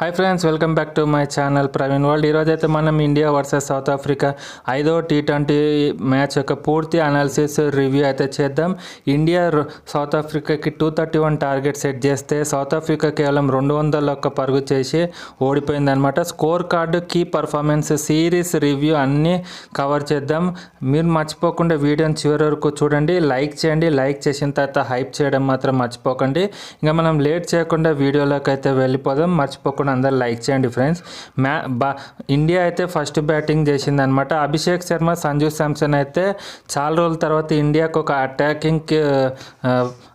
Hi friends welcome back to my channel Praveen world ఈరోజు అయితే మనం ఇండియా వర్సెస్ సౌత్ ఆఫ్రికా ఐదో T twenty match యొక్క పూర్తి అనాలిసిస్ రివ్యూ అయితే చేద్దాం. India South ఆఫ్రికాకి two thirty one target set చేస్తే సౌత్ ఆఫ్రికా కేవలం రెండు వందల ఒక్క పరుగు చేసి ఓడిపోయిందనమాట score card key performance series review అన్నీ కవర్ చేద్దాం. మీరు మర్చిపోకుండా వీడియోని చివరి వరకు చూడండి. లైక్ చేయండి. లైక్ చేసిన తర్వాత హైప్ చేయడం మాత్రం మర్చిపోకండి. ఇంకా మనం లేట్ చేయకుండా వీడియోలోకి అయితే వెళ్ళిపోదాం. మర్చిపోకుండా అందరు లైక్ చేయండి ఫ్రెండ్స్. మ్యా బా ఇండియా అయితే ఫస్ట్ బ్యాటింగ్ చేసిందనమాట అభిషేక్ శర్మ సంజు శాంసన్ అయితే చాలా రోజుల తర్వాత ఇండియాకు ఒక అటాకింగ్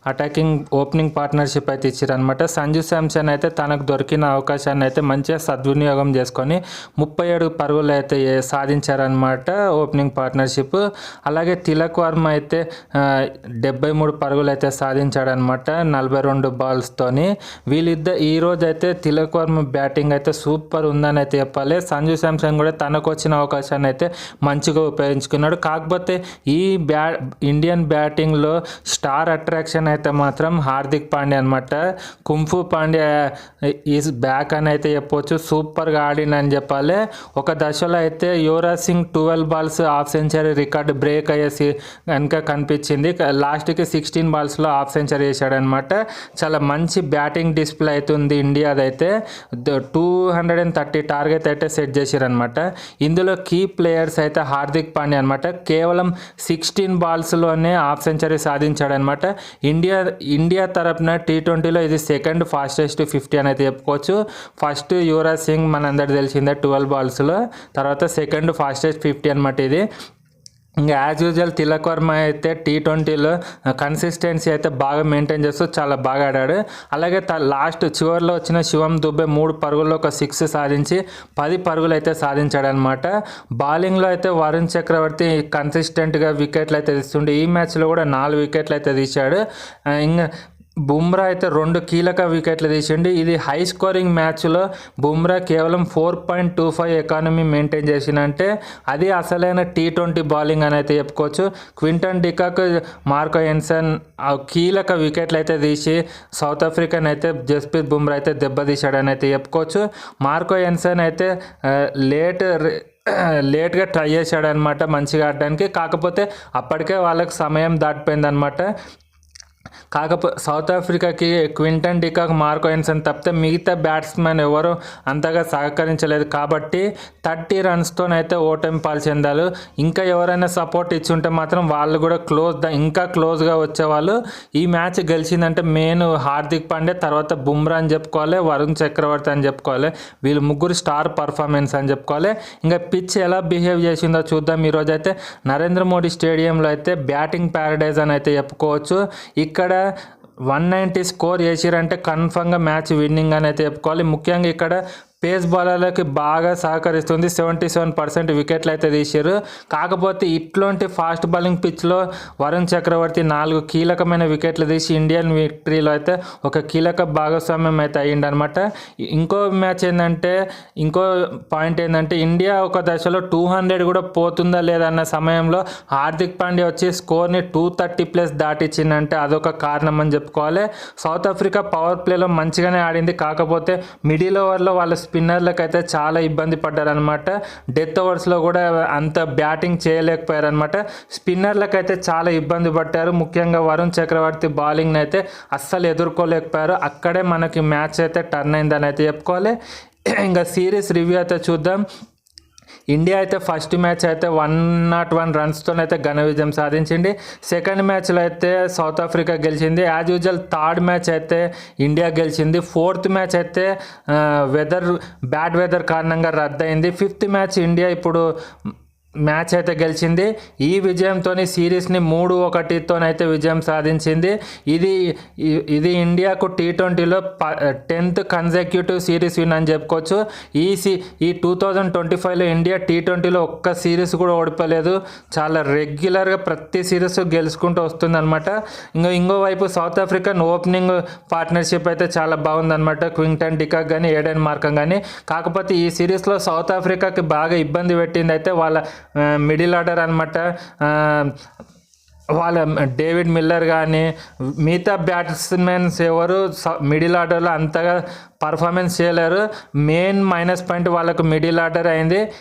అటాకింగ్ ఓపెనింగ్ పార్ట్నర్షిప్ అయితే ఇచ్చారనమాట సంజు శాంసన్ అయితే తనకు దొరికిన అవకాశాన్ని అయితే మంచిగా సద్వినియోగం చేసుకొని ముప్పై ఏడు పరుగులు అయితే సాధించారనమాట ఓపెనింగ్ పార్ట్నర్షిప్. అలాగే తిలక్ వర్మ అయితే డెబ్బై మూడు పరుగులు అయితే సాధించాడనమాట నలభై రెండు బాల్స్తోని. వీళ్ళిద్దరు ఈ అయితే తిలక్ వర్మ బ్యాటింగ్ అయితే సూపర్ ఉందని అయితే చెప్పాలి. సంజు శాంసన్ కూడా తనకు వచ్చిన అవకాశాన్ని అయితే మంచిగా ఉపయోగించుకున్నాడు. కాకపోతే ఈ బ్యా ఇండియన్ బ్యాటింగ్లో స్టార్ అట్రాక్షన్ అయితే మాత్రం హార్దిక్ పాండ్యా అనమాట కుంఫు పాండ్యా ఈజ్ బ్యాక్ అని అయితే చెప్పొచ్చు. సూపర్గా ఆడిందని చెప్పాలి. ఒక దశలో అయితే Yuvraj Singh twelve balls half century record break అయ్యేసి కనుక కనిపించింది. లాస్ట్కి సిక్స్టీన్ బాల్స్లో హాఫ్ సెంచరీ చేశాడనమాట చాలా మంచి బ్యాటింగ్ డిస్ప్లే అవుతుంది ఇండియాదైతే. Two hundred and thirty target అయితే సెట్ చేశారనమాట ఇందులో కీ ప్లేయర్స్ అయితే హార్దిక్ పాండ్యా అనమాట కేవలం సిక్స్టీన్ బాల్స్లోనే హాఫ్ సెంచరీ సాధించాడనమాట ఇండియా ఇండియా తరపున టీ ట్వంటీలో ఇది సెకండ్ ఫాస్టెస్ట్ ఫిఫ్టీ అని అయితే చెప్పుకోవచ్చు. ఫస్ట్ యువరాజ్ సింగ్ మనందరికి తెలిసిందే ట్వెల్వ్ బాల్స్లో. తర్వాత సెకండ్ ఫాస్టెస్ట్ ఫిఫ్టీ అనమాట ఇది. ఇంకా యాజ్ యూజువల్ తిలక్ వర్మ అయితే టీ ట్వంటీలో కన్సిస్టెన్సీ అయితే బాగా మెయింటైన్ చేస్తూ చాలా బాగా ఆడాడు. అలాగే త లాస్ట్ చివరిలో వచ్చిన శివం దుబ్బే మూడు పరుగుల్లో ఒక సిక్స్ సాధించి పది పరుగులు అయితే సాధించాడనమాట బౌలింగ్లో అయితే వరుణ్ చక్రవర్తి కన్సిస్టెంట్గా వికెట్లు అయితే తీస్తుండే. ఈ మ్యాచ్లో కూడా నాలుగు వికెట్లు అయితే తీశాడు. ఇంకా బుమ్రా అయితే రెండు కీలక వికెట్లు తీసిండి. ఇది హై స్కోరింగ్ మ్యాచ్లో బుమ్రా కేవలం four point two five economy maintain చేసిందంటే అది అసలైన టీ ట్వంటీ బౌలింగ్ అని అయితే చెప్పుకోవచ్చు. క్వింటన్ డికాక్ మార్కో ఎన్సన్ కీలక వికెట్లు అయితే తీసి సౌత్ ఆఫ్రికన్ అయితే జస్ప్రీత్ బుమ్రా అయితే దెబ్బతీశాడని అయితే చెప్పుకోవచ్చు. మార్కో ఎన్సన్ అయితే లేట్ లేట్గా ట్రై చేశాడనమాట మంచిగా ఆడడానికి. కాకపోతే అప్పటికే వాళ్ళకి సమయం దాటిపోయిందనమాట కాకపోతే south ఆఫ్రికాకి Quinton de Kock Marco Jansen తప్పితే మిగతా బ్యాట్స్మెన్ ఎవరు అంతగా సహకరించలేదు. కాబట్టి థర్టీ రన్స్తోనైతే ఓటమి పాలు చెందారు. ఇంకా ఎవరైనా సపోర్ట్ ఇచ్చుంటే మాత్రం వాళ్ళు కూడా క్లోజ్ ఇంకా క్లోజ్గా వచ్చేవాళ్ళు. ఈ మ్యాచ్ గెలిచిందంటే మెయిన్ హార్దిక్ పాండే తర్వాత బుమ్రా అని చెప్పుకోవాలి వరుణ్ చక్రవర్తి అని చెప్పుకోవాలి వీళ్ళు ముగ్గురు స్టార్ పర్ఫార్మెన్స్ అని చెప్పుకోవాలి. ఇంకా పిచ్ ఎలా బిహేవ్ చేసిందో చూద్దాం. ఈరోజు అయితే నరేంద్ర మోడీ స్టేడియంలో అయితే బ్యాటింగ్ ప్యారడైజ్ అని అయితే చెప్పుకోవచ్చు. ఇక్కడ ఇక్కడ వన్ నైంటీ స్కోర్ చేసిరంటే కన్ఫర్మ్గా మ్యాచ్ విన్నింగ్ అని అయితే చెప్పుకోవాలి. ముఖ్యంగా ఇక్కడ పేస్ బౌలర్లకి బాగా సహకరిస్తుంది. సెవెంటీ సెవెన్ పర్సెంట్ వికెట్లు అయితే తీశారు. కాకపోతే ఇట్లాంటి ఫాస్ట్ బౌలింగ్ పిచ్లో వరుణ్ చక్రవర్తి నాలుగు కీలకమైన వికెట్లు తీసి ఇండియన్ విక్టరీలో అయితే ఒక కీలక భాగస్వామ్యం అయితే అయ్యిండనమాట. ఇంకో మ్యాచ్ ఏంటంటే ఇంకో పాయింట్ ఏంటంటే ఇండియా ఒక దశలో టూ హండ్రెడ్ కూడా పోతుందా లేదా అన్న సమయంలో హార్దిక్ పాండ్యా వచ్చి స్కోర్ని టూ థర్టీ ప్లస్ దాటిచ్చిందంటే అదొక కారణం అని చెప్పుకోవాలి. సౌత్ ఆఫ్రికా పవర్ ప్లేలో మంచిగానే ఆడింది. కాకపోతే మిడిల్ ఓవర్లో వాళ్ళ స్పిన్నర్లకు అయితే చాలా ఇబ్బంది పడ్డారనమాట డెత్ ఓవర్స్లో కూడా అంత బ్యాటింగ్ చేయలేకపోయారనమాట స్పిన్నర్లకు అయితే చాలా ఇబ్బంది పడ్డారు. ముఖ్యంగా వరుణ్ చక్రవర్తి బౌలింగ్ని అయితే అస్సలు ఎదుర్కోలేకపోయారు. అక్కడే మనకి మ్యాచ్ అయితే టర్న్ అయిందని అయితే చెప్పుకోవాలి. ఇంకా సిరీస్ రివ్యూ అయితే చూద్దాం. ఇండియా అయితే ఫస్ట్ మ్యాచ్ అయితే వన్ నాట్ వన్ రన్స్తో అయితే ఘన విజయం సాధించింది. సెకండ్ మ్యాచ్లో అయితే సౌత్ ఆఫ్రికా గెలిచింది. యాజ్ యూజువల్ థర్డ్ మ్యాచ్ అయితే ఇండియా గెలిచింది. ఫోర్త్ మ్యాచ్ అయితే వెదర్ బ్యాడ్ వెదర్ కారణంగా రద్దయింది. ఫిఫ్త్ మ్యాచ్ ఇండియా ఇప్పుడు మ్యాచ్ అయితే గెలిచింది. ఈ విజయంతో సిరీస్ని మూడు ఒకటితోనైతే విజయం సాధించింది. ఇది ఇది ఇండియాకు టీ ట్వంటీలో టెన్త్ కన్జెక్యూటివ్ సిరీస్ విన్ అని చెప్పుకోవచ్చు. ఈ సి ఈ టూ థౌజండ్ ట్వంటీ ఫైవ్లో ఇండియా టీ ట్వంటీలో ఒక్క సిరీస్ కూడా ఓడిపోలేదు. చాలా రెగ్యులర్గా ప్రతి సిరీస్ గెలుచుకుంటూ వస్తుందన్నమాట. ఇంకో ఇంకో వైపు సౌత్ ఆఫ్రికన్ ఓపెనింగ్ పార్ట్నర్షిప్ అయితే చాలా బాగుందన్నమాట. క్వింగ్టన్ డికాక్ కానీ ఏడెన్ మార్కం కానీ కాకపోతే ఈ సిరీస్లో సౌత్ ఆఫ్రికాకి బాగా ఇబ్బంది పెట్టింది అయితే వాళ్ళ మిడిల్ ఆర్డర్ అనమాట వాళ్ళ డేవిడ్ మిల్లర్ కానీ మిగతా బ్యాట్స్మెన్స్ ఎవరు మిడిల్ ఆర్డర్లో అంతగా పర్ఫార్మెన్స్ చేయలేరు. మెయిన్ మైనస్ పాయింట్ వాళ్ళకు మిడిల్ ఆర్డర్ అయింది.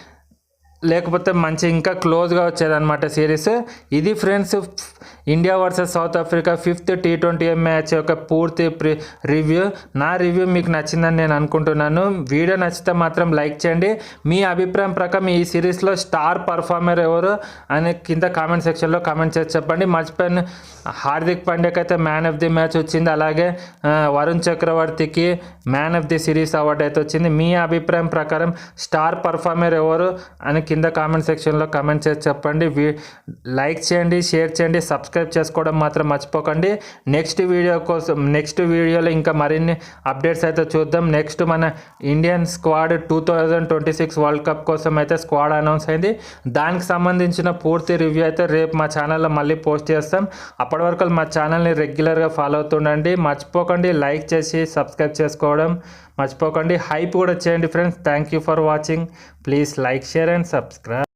లేకపోతే మంచి ఇంకా క్లోజ్గా వచ్చేదన్నమాట సిరీస్. ఇది friends India versus South Africa fifth T twenty match యొక్క పూర్తి ప్రి రివ్యూ నా రివ్యూ మీకు నచ్చిందని నేను అనుకుంటున్నాను. వీడియో నచ్చితే మాత్రం లైక్ చేయండి. మీ అభిప్రాయం ప్రకారం ఈ సిరీస్లో స్టార్ పర్ఫార్మర్ ఎవరు అని కింద కామెంట్ సెక్షన్లో కామెంట్ చేసి చెప్పండి. మర్చిపోయిన హార్దిక్ పాండ్యాకి అయితే మ్యాన్ ఆఫ్ ది మ్యాచ్ వచ్చింది. అలాగే వరుణ్ చక్రవర్తికి man of the series award అయితే వచ్చింది. మీ అభిప్రాయం ప్రకారం స్టార్ పర్ఫార్మర్ ఎవరు అని కింద కామెంట్ సెక్షన్లో కామెంట్ చేసి చెప్పండి. వీ లైక్ చేయండి షేర్ చేయండి సబ్స్క్రైబ్ చేసుకోవడం మాత్రం మర్చిపోకండి. నెక్స్ట్ వీడియో కోసం నెక్స్ట్ వీడియోలో ఇంకా మరిన్ని అప్డేట్స్ అయితే చూద్దాం. నెక్స్ట్ మన Indian squad two thousand twenty six world cup కోసం అయితే స్క్వాడ్ అనౌన్స్ అయింది. దానికి సంబంధించిన పూర్తి రివ్యూ అయితే రేపు మా ఛానల్లో మళ్ళీ పోస్ట్ చేస్తాం. అప్పటి వరకు మా ఛానల్ని రెగ్యులర్గా ఫాలో అవుతుండండి. మర్చిపోకండి లైక్ చేసి సబ్స్క్రైబ్ చేసుకోవడం మర్చిపోకండి. హైప్ కూడా చేయండి friends thank you for watching please like share and subscribe